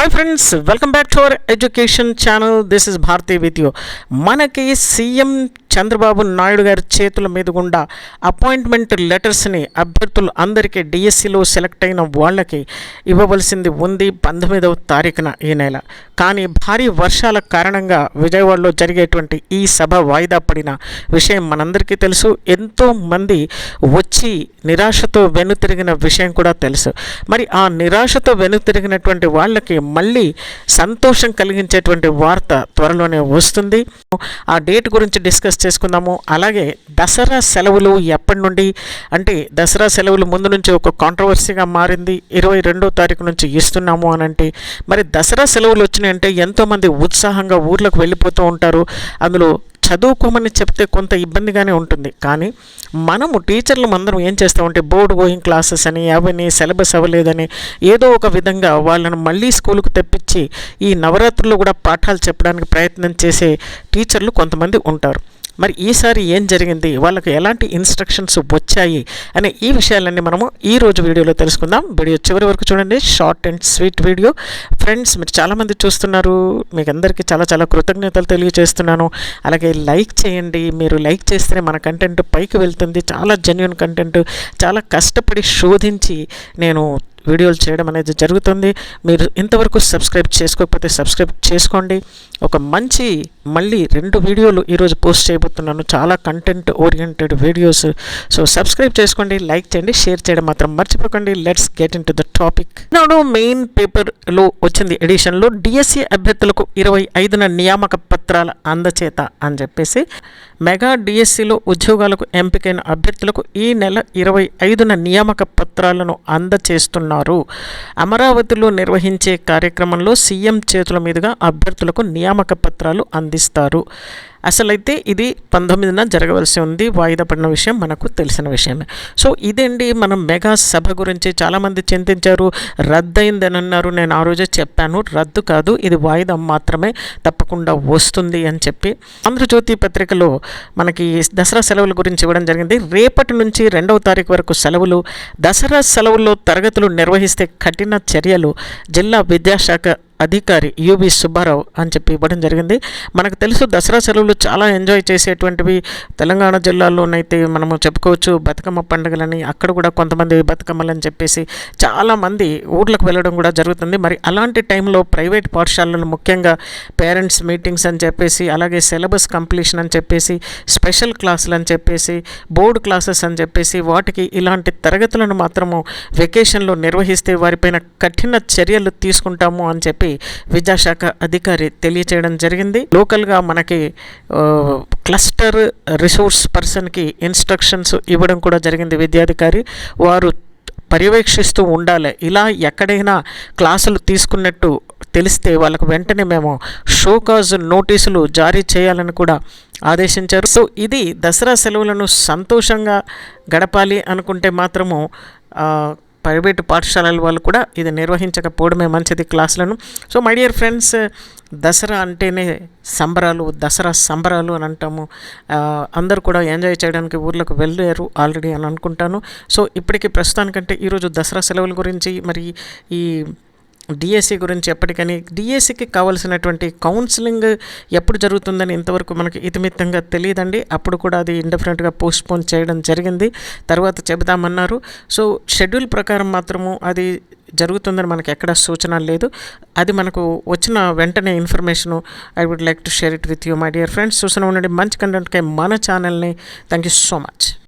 Hi friends welcome back to our education channel this is Bharathi with you మనకి CM Chandrababu Naidu గారి చేతుల మీద గుండా అపాయింట్మెంట్ లెటర్స్ని అభ్యర్థులు అందరికీ డిఎస్సిలో సెలెక్ట్ అయిన వాళ్ళకి ఇవ్వవలసింది ఉంది పంతొమ్మిదవ తారీఖున ఈ నెల. కానీ భారీ వర్షాల కారణంగా విజయవాడలో జరిగేటువంటి ఈ సభ వాయిదా పడిన విషయం మనందరికీ తెలుసు. ఎంతోమంది వచ్చి నిరాశతో వెనుతిరిగిన విషయం కూడా తెలుసు. మరి ఆ నిరాశతో వెనుతిరిగినటువంటి వాళ్ళకి మళ్ళీ సంతోషం కలిగించేటువంటి వార్త త్వరలోనే వస్తుంది. ఆ డేట్ గురించి డిస్కస్ చేసుకుందాము. అలాగే దసరా సెలవులు ఎప్పటి నుండి? అంటే దసరా సెలవులు ముందు నుంచి ఒక కాంట్రవర్సీగా మారింది. ఇరవై రెండో తారీఖు నుంచి ఇస్తున్నాము అని అంటే మరి దసరా సెలవులు వచ్చినాయంటే ఎంతోమంది ఉత్సాహంగా ఊర్లకు వెళ్ళిపోతూ ఉంటారు. అందులో చదువుకోమని చెప్తే కొంత ఇబ్బందిగానే ఉంటుంది. కానీ మనము టీచర్లు అందరం ఏం చేస్తామంటే బోర్డు గోయింగ్ క్లాసెస్ అని అవని సిలబస్ అవ్వలేదని ఏదో ఒక విధంగా వాళ్ళను మళ్ళీ స్కూల్కు తెప్పించి ఈ నవరాత్రుల్లో కూడా పాఠాలు చెప్పడానికి ప్రయత్నం చేసే టీచర్లు కొంతమంది ఉంటారు. మరి ఈసారి ఏం జరిగింది? వాళ్ళకు ఎలాంటి ఇన్స్ట్రక్షన్స్ వచ్చాయి? అనే ఈ విషయాలన్నీ మనము ఈ రోజు వీడియోలో తెలుసుకుందాం. వీడియో చివరి వరకు చూడండి. Short and sweet video. Friends మీరు చాలామంది చూస్తున్నారు. మీకు అందరికీ చాలా చాలా కృతజ్ఞతలు తెలియజేస్తున్నాను. అలాగే లైక్ చేయండి. మీరు లైక్ చేస్తేనే మన కంటెంట్ పైకి వెళ్తుంది. చాలా జెన్యున్ కంటెంట్ చాలా కష్టపడి శోధించి నేను వీడియోలు చేయడం అనేది జరుగుతుంది. మీరు ఇంతవరకు సబ్స్క్రైబ్ చేసుకోకపోతే సబ్స్క్రైబ్ చేసుకోండి. ఒక మంచి మళ్ళీ రెండు వీడియోలు ఈరోజు పోస్ట్ చేయబోతున్నాను. చాలా content oriented videos so subscribe చేసుకోండి లైక్ చేయండి షేర్ చేయడం మాత్రం మర్చిపోకండి. Let's get into the topic నాడు మెయిన్ పేపర్లో వచ్చింది ఎడిషన్లో డిఎస్సి అభ్యర్థులకు ఇరవై ఐదున నియామక పత్రాల అందచేత అని చెప్పేసి మెగా డిఎస్సిలో ఉద్యోగాలకు ఎంపికైన అభ్యర్థులకు ఈ నెల ఇరవై ఐదున నియామక పత్రాలను అందచేస్తున్నారు. అమరావతిలో నిర్వహించే కార్యక్రమంలో సీఎం చేతుల మీదుగా అభ్యర్థులకు నియామక పత్రాలు అందిస్తారు. అసలైతే ఇది పంతొమ్మిదిన జరగవలసి ఉంది. వాయిదా పడిన విషయం మనకు తెలిసిన విషయమే. సో ఇదండి మనం మెగా సభ గురించి చాలామంది చింతించారు. రద్దయిందని అన్నారు నేను ఆ రోజే చెప్పాను. రద్దు కాదు ఇది వాయిదా మాత్రమే తప్పకుండా వస్తుంది అని చెప్పి. ఆంధ్రజ్యోతి పత్రికలో మనకి దసరా సెలవుల గురించి ఇవ్వడం జరిగింది. రేపటి నుంచి రెండవ తారీఖు వరకు సెలవులు దసరా సెలవుల్లో తరగతులు నిర్వహిస్తే కఠిన చర్యలు జిల్లా విద్యాశాఖ అధికారి యువి సుబ్బారావు అని చెప్పి ఇవ్వడం జరిగింది. మనకు తెలుసు దసరా సెలవులు చాలా ఎంజాయ్ చేసేటువంటివి. తెలంగాణ జిల్లాలోనైతే మనము చెప్పుకోవచ్చు బతుకమ్మ పండుగలని అక్కడ కూడా కొంతమంది బతుకమ్మలు అని చెప్పేసి చాలామంది ఊర్లకు వెళ్ళడం కూడా జరుగుతుంది. మరి అలాంటి టైంలో ప్రైవేట్ పాఠశాలలు ముఖ్యంగా పేరెంట్స్ మీటింగ్స్ అని చెప్పేసి అలాగే సిలబస్ కంప్లీషన్ అని చెప్పేసి స్పెషల్ క్లాసులు అని చెప్పేసి బోర్డు క్లాసెస్ అని చెప్పేసి వాటికి ఇలాంటి తరగతులను మాత్రము వెకేషన్లో నిర్వహిస్తే వారిపైన కఠిన చర్యలు తీసుకుంటాము అని చెప్పి విద్యాశాఖ అధికారి తెలియచేయడం జరిగింది. లోకల్గా మనకి క్లస్టర్ రిసోర్స్ పర్సన్కి ఇన్స్ట్రక్షన్స్ ఇవ్వడం కూడా జరిగింది విద్యాధికారి. వారు పర్యవేక్షిస్తూ ఉండాలి. ఇలా ఎక్కడైనా క్లాసులు తీసుకున్నట్టు తెలిస్తే వాళ్ళకు వెంటనే మేము షోకాజ్ నోటీసులు జారీ చేయాలని కూడా ఆదేశించారు. సో ఇది దసరా సెలవులను సంతోషంగా గడపాలి అనుకుంటే మాత్రము ప్రైవేటు పాఠశాలల వాళ్ళు కూడా ఇది నిర్వహించకపోవడమే మంచిది క్లాసులను. So my dear friends Dasara అంటేనే సంబరాలు దసరా సంబరాలు అని అంటాము. అందరూ కూడా ఎంజాయ్ చేయడానికి ఊర్లకు వెళ్ళారు ఆల్రెడీ అని అనుకుంటాను. సో ఇప్పటికీ ప్రస్తుతానికంటే ఈరోజు దసరా సెలవుల గురించి మరి ఈ డిఎస్సి గురించి ఎప్పటికని డిఎస్సికి కావాల్సినటువంటి కౌన్సిలింగ్ ఎప్పుడు జరుగుతుందని ఇంతవరకు మనకి ఇతిమిత్తంగా తెలియదండి. అప్పుడు కూడా అది ఇండిఫరెంట్గా పోస్ట్పోన్ చేయడం జరిగింది. తర్వాత చెబుదామన్నారు. సో షెడ్యూల్ ప్రకారం మాత్రము అది జరుగుతుందని మనకి ఎక్కడ సూచన లేదు. అది మనకు వచ్చిన వెంటనే information I would like to share it with you my dear friends చూసిన ఉండండి. మంచి కంటెంట్కి మన ఛానల్ని థ్యాంక్ యూ సో మచ్